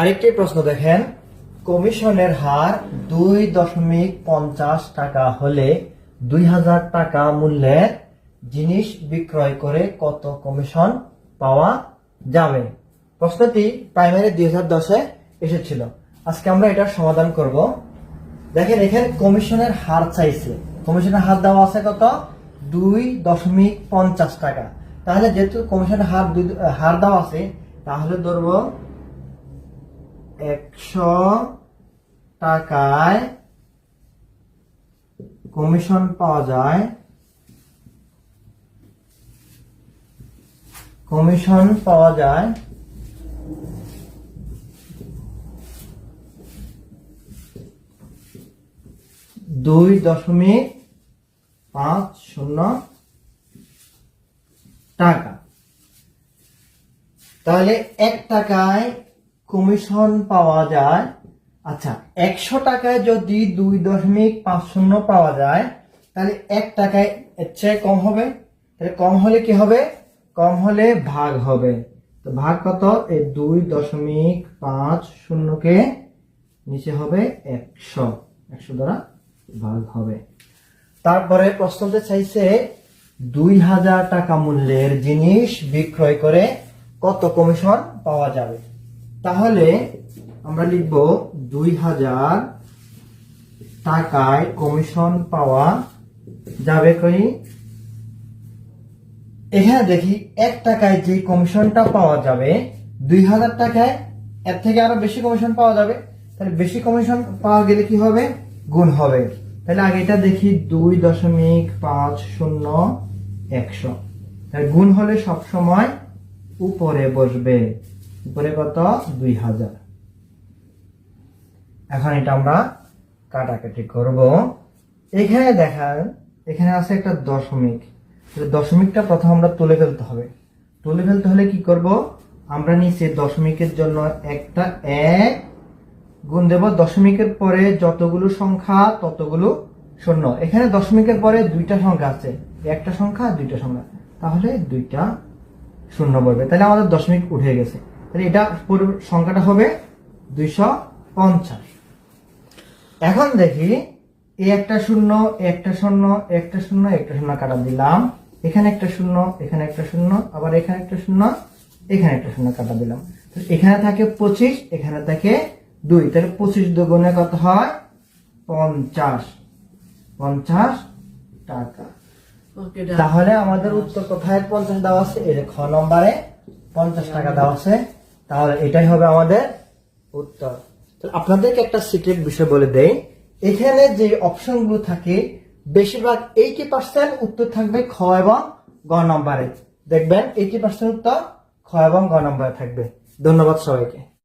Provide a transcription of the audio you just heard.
আরেকটি প্রশ্ন দেখেন। কমিশনের হার দুই দশমিক পঞ্চাশ টাকা হলে দুই হাজার টাকা মূল্যের জিনিস বিক্রয় করে কত কমিশন পাওয়া যাবে? প্রশ্নটি প্রাইমারি দুই হাজার দশে এসেছিল। আজকে আমরা এটার সমাধান করব। দেখেন, এখানে কমিশনের হার চাইছে। কমিশনের হার দেওয়া আছে কত? দুই দশমিক পঞ্চাশ টাকা। তাহলে যেহেতু কমিশনের হার হার দেওয়া আছে, তাহলে ধরবো একশো টাকায় কমিশন পাওয়া যায়। কমিশন পাওয়া যায় দুই দশমিক পাঁচ শূন্য টাকা। তাহলে এক টাকায় কমিশন পাওয়া যায়। আচ্ছা একশো টাকায় যদি দুই দশমিক পাঁচ শূন্য পাওয়া যায়, তাহলে এক টাকায় চেয়ে কম হবে। তাহলে কম হলে কি হবে? কম হলে ভাগ হবে। তো ভাগ কত? এই দুই দশমিক পাঁচ শূন্যকে নিচে হবে একশো। একশো দ্বারা ভাগ হবে। তারপরে প্রশ্নতে চাইছে, দুই হাজার টাকা মূল্যের জিনিস বিক্রয় করে কত কমিশন পাওয়া যাবে? তাহলে আমরা লিখব দুই হাজার টাকায় কমিশন পাওয়া যাবে কই এখানে দেখি এক টাকায় যে কমিশনটা পাওয়া যাবে, দুই হাজার টাকায় এর থেকে আরও বেশি কমিশন পাওয়া যাবে। তাহলে বেশি কমিশন পাওয়া গেলে কি হবে? গুণ হবে। তাহলে আগে এটা দেখি দুই দশমিক পাঁচ শূন্য একশো। তাহলে গুণ হলে সব সময় উপরে বসবে। উপরে কত? দুই হাজার। এখন এটা আমরা কাটাকাটি করব। এখানে দেখান, এখানে আছে একটা দশমিক। দশমিকটা প্রথম আমরা তুলে ফেলতে হবে। তুলে ফেলতে হলে কি করব? আমরা নিচে দশমিকের জন্য একটা এক গুণ দেব। দশমিকের পরে যতগুলো সংখ্যা, ততগুলো শূন্য। এখানে দশমিকের পরে দুইটা সংখ্যা আছে। একটা সংখ্যা, দুইটা সংখ্যা। তাহলে দুইটা শূন্য পড়বে। তাহলে আমাদের দশমিক উঠে গেছে। তাহলে এটা পুরো সংখ্যাটা হবে দুইশো পঞ্চাশ। এখন দেখি এই একটা শূন্য একটা শূন্য একটা শূন্য একটা শূন্য কাটা দিলাম। এখানে একটা শূন্য এখানে একটা শূন্য আবার এখানে একটা শূন্য এখানে একটা শূন্য কাটা দিলাম। তো এখানে থাকে পঁচিশ এখানে থাকে দুই। তাহলে পঁচিশ দুগুণে কত হয়? পঞ্চাশ। পঞ্চাশ টাকা। তাহলে আমাদের উত্তর কোথায় পঞ্চাশ দেওয়া আছে? এই খ নম্বরে পঞ্চাশ টাকা দেওয়া আছে। তাহলে এটাই হবে আমাদের উত্তর। আপনাদেরকে একটা সিক্রেট বিষয় বলে দেই। এখানে যে অপশনগুলো থাকে, বেশিরভাগ এইটি পার্সেন্ট উত্তর থাকবে খ এবং গ নম্বরে। দেখবেন এইটি পার্সেন্ট উত্তর খ এবং গ নম্বরে থাকবে। ধন্যবাদ সবাইকে।